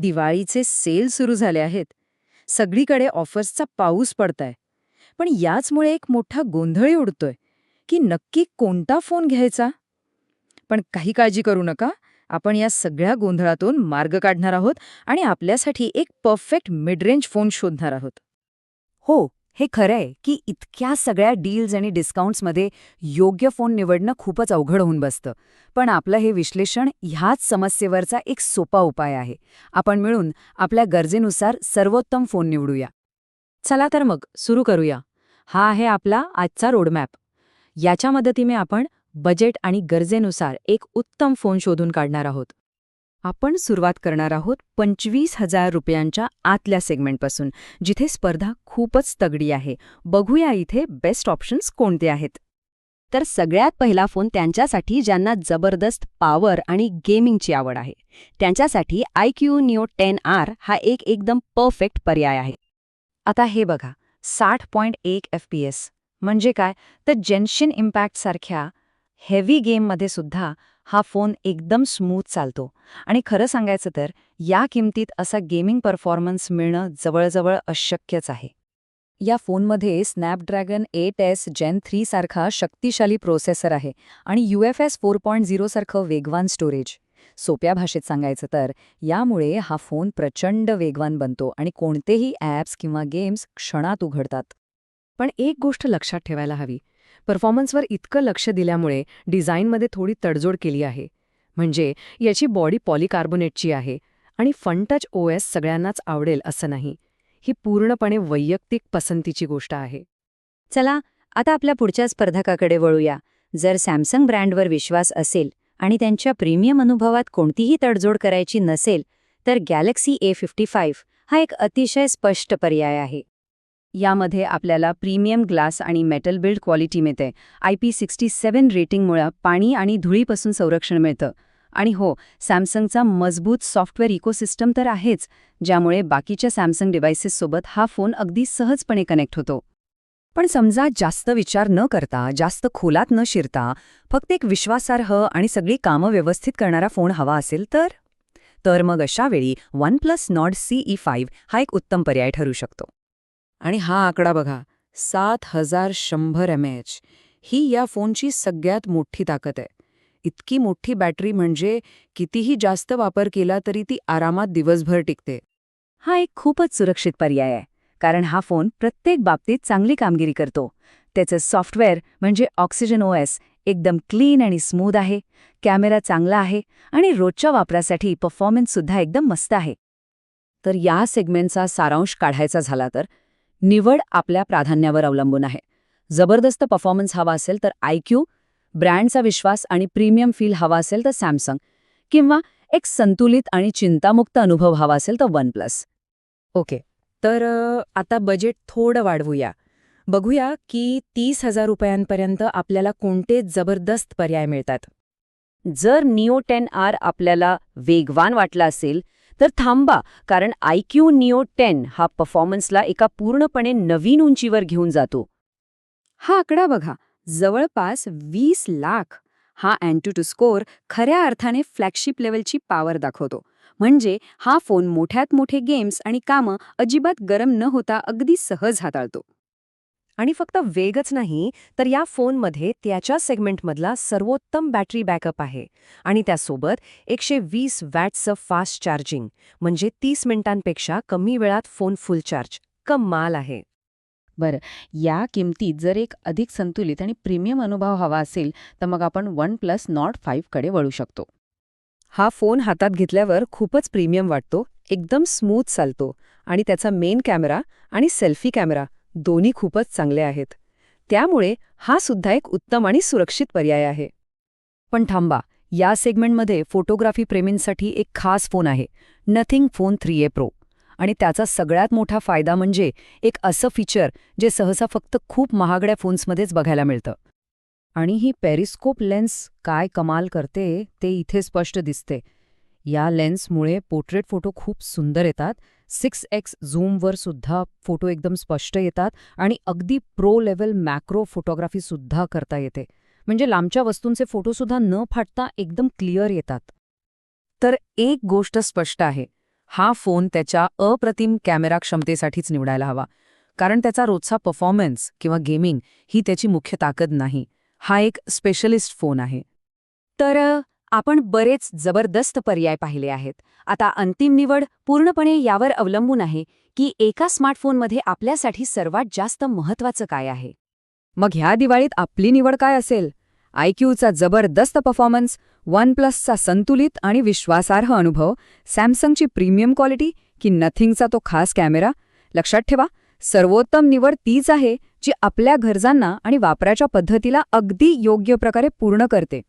दिवाळीचे सेल सुरू झाले आहेत. सगळीकडे ऑफर्सचा पाऊस पडताय. पण याचमुळे एक मोठा गोंधळी उडतोय की नक्की कोणता फोन घ्यायचा? पण काही काळजी करू नका आपण या सगळ्या गोंधळातून मार्ग काढणार आहोत आणि आपल्यासाठी एक परफेक्ट मिडरेंज फोन शोधणार आहोत. हो हे खरंय की इतक्या सगळ्या डील्स आणि डिस्काउंट्समध्ये योग्य फोन निवडणं खूपच अवघड होऊन बसतं. पण आपलं हे विश्लेषण ह्याच समस्येवरचा एक सोपा उपाय आहे. आपण मिळून आपल्या गरजेनुसार सर्वोत्तम फोन निवडूया. चला तर मग सुरू करूया. हा आहे आपला आजचा रोडमॅप. याच्या मदतीने आपण बजेट आणि गरजेनुसार एक उत्तम फोन शोधून काढणार आहोत. आपण सुरुवात करणार आहोत पंचवीस हजार रुपयांच्या आतल्या सेगमेंटपासून जिथे स्पर्धा खूपच तगडी आहे. बघूया इथे बेस्ट ऑप्शन्स कोणते आहेत. तर सगळ्यात पहिला फोन त्यांच्यासाठी ज्यांना जबरदस्त पॉवर आणि गेमिंगची आवड आहे. त्यांच्यासाठी I Q Neo ten R हा एक एकदम परफेक्ट पर्याय आहे. आता हे बघा साठ पॉईंट एक एफ पी एस म्हणजे काय? तर जेन्शिन इम्पॅक्टसारख्या हेवी गेममध्ये सुद्धा हा फोन एकदम स्मूथ चालतो. आणि खरं सांगायचं तर या किमतीत असा गेमिंग परफॉर्मन्स मिळणं जवळजवळ अशक्यच आहे. या फोनमध्ये Snapdragon eight S Gen three सारखा शक्तिशाली प्रोसेसर आहे आणि U F S four point झिरोसारखं वेगवान स्टोरेज सोप्या भाषेत सांगायचं तर यामुळे हा फोन प्रचंड वेगवान बनतो आणि कोणतेही ॲप्स किंवा गेम्स क्षणात उघडतात. पण एक गोष्ट लक्षात ठेवायला हवी. परफॉर्मन्सवर इतकं लक्ष दिल्यामुळे डिझाईनमध्ये थोडी तडजोड केली आहे. म्हणजे याची बॉडी पॉलिकार्बोनेटची आहे आणि फन टच ओ एस सगळ्यांनाच आवडेल असं नाही. ही पूर्णपणे वैयक्तिक पसंतीची गोष्ट आहे. चला आता आपल्या पुढच्या स्पर्धकाकडे वळूया. जर सॅमसंग ब्रँडवर विश्वास असेल आणि त्यांच्या प्रीमियम अनुभवात कोणतीही तडजोड करायची नसेल तर गॅलेक्सी ए फिफ्टी फाईव्ह हा एक अतिशय स्पष्ट पर्याय आहे. यामध्ये आपल्याला प्रीमियम ग्लास आणि मेटल बिल्ड क्वालिटी मिळते. आय पी सिक्स्टी सेवन रेटिंगमुळे पाणी आणि धुळीपासून संरक्षण मिळतं. आणि हो सॅमसंगचा मजबूत सॉफ्टवेअर इकोसिस्टम तर आहेच ज्यामुळे बाकीच्या सॅमसंग डिव्हायसेससोबत हा फोन अगदी सहजपणे कनेक्ट होतो. पण समजा जास्त विचार न करता जास्त खोलात न शिरता फक्त एक विश्वासार्ह आणि सगळी कामं व्यवस्थित करणारा फोन हवा असेल तर? तर मग अशावेळी one plus Nord CE five हा एक उत्तम पर्याय ठरू शकतो. आणि हा आकडा बघा सात हजार शंभर एम एच ही या फोनची सगळ्यात मोठी ताकद आहे. इतकी मोठी बॅटरी म्हणजे कितीही जास्त वापर केला तरी ती आरामात दिवसभर टिकते. हा एक खूपच सुरक्षित पर्याय आहे कारण हा फोन प्रत्येक बाबतीत चांगली कामगिरी करतो. त्याचं सॉफ्टवेअर म्हणजे ऑक्सिजन ओ एकदम क्लीन आणि स्मूथ आहे कॅमेरा चांगला आहे आणि रोजच्या वापरासाठी परफॉर्मन्ससुद्धा एकदम मस्त आहे. तर या सेगमेंटचा सारांश काढायचा झाला तर निवड आपल्या प्राधान्यावर अवलंबून आहे. जबरदस्त परफॉर्मन्स हवा असेल तर आयक्यू ब्रँडचा विश्वास आणि प्रीमियम फील हवा असेल तर सॅमसंग किंवा एक संतुलित आणि चिंतामुक्त अनुभव हवा असेल तर वन प्लस ओके तर आता बजेट थोडं वाढवूया. बघूया की तीस हजार रुपयांपर्यंत आपल्याला कोणते जबरदस्त पर्याय मिळतात. जर निओ टेन आर आपल्याला वेगवान वाटला असेल तर थांबा कारण आय क्यू निओ टेन हा परफॉर्मन्सला एका पूर्णपणे नवीन उंचीवर घेऊन जातो. हा आकडा बघा. जवळपास वीस लाख. हा अँटू टू स्कोर खऱ्या अर्थाने फ्लॅगशिप लेवलची पॉवर दाखवतो. म्हणजे हा फोन मोठ्यात मोठे गेम्स आणि कामं अजिबात गरम न होता अगदी सहज हाताळतो. आणि फक्त वेगच नाही तर या फोनमध्ये त्याच्या सेगमेंटमधला सर्वोत्तम बॅटरी बॅकअप आहे. आणि त्यासोबत एकशे वीस वॅटचं फास्ट चार्जिंग म्हणजे तीस मिनिटांपेक्षा कमी वेळात फोन फुल चार्ज. कमाल आहे. या किमतीत जर एक अधिक संतुलित आणि प्रीमियम अनुभव हवा असेल तर मग आपण वन प्लस नॉट फाईव्हकडे वळू शकतो. हा फोन हातात घेतल्यावर खूपच प्रीमियम वाटतो एकदम स्मूथ चालतो. आणि त्याचा मेन कॅमेरा आणि सेल्फी कॅमेरा दोन्ही खूपच चांगले आहेत. त्यामुळे हा सुद्धा एक उत्तम आणि सुरक्षित पर्याय आहे. पण थांबा या सेगमेंटमध्ये फोटोग्राफी प्रेमींसाठी एक खास फोन आहे nothing phone three A pro. आणि त्याचा सगळ्यात मोठा फायदा म्हणजे एक असं फीचर जे सहसा फक्त खूप महागड्या फोन्समध्येच बघायला मिळतं. आणि ही पेरिस्कोप लेन्स काय कमाल करते ते इथे स्पष्ट दिसते. या लेन्समुळे पोर्ट्रेट फोटो खूप सुंदर येतात. सिक्स एक्स झूमवर सुद्धा फोटो एकदम स्पष्ट येतात आणि अगदी प्रो लेवल मॅक्रो फोटोग्राफी सुद्धा करता येते. म्हणजे लांबच्या वस्तूंचे फोटोसुद्धा न फाटता एकदम क्लिअर येतात. तर एक गोष्ट स्पष्ट आहे. हा फोन त्याच्या अप्रतिम कॅमेरा क्षमतेसाठीच निवडायला हवा. कारण त्याचा रोजचा परफॉर्मन्स किंवा गेमिंग ही त्याची मुख्य ताकद नाही. हा एक स्पेशलिस्ट फोन आहे. तर आपण बरेच जबरदस्त पर्याय पाहिले आहेत. आता अंतिम निवड पूर्णपणे यावर अवलंबून आहे की एका स्मार्टफोनमध्ये आपल्यासाठी सर्वात जास्त महत्वाचं काय आहे. मग ह्या दिवाळीत आपली निवड काय असेल? आयक्यूचा जबरदस्त परफॉर्मन्स वन प्लसचा संतुलित आणि विश्वासार्ह अनुभव सॅमसंगची प्रीमियम क्वालिटी की नथिंगचा तो खास कॅमेरा? लक्षात ठेवा सर्वोत्तम निवड तीच आहे जी आपल्या गरजांना आणि वापराच्या पद्धतीला अगदी योग्य प्रकारे पूर्ण करते.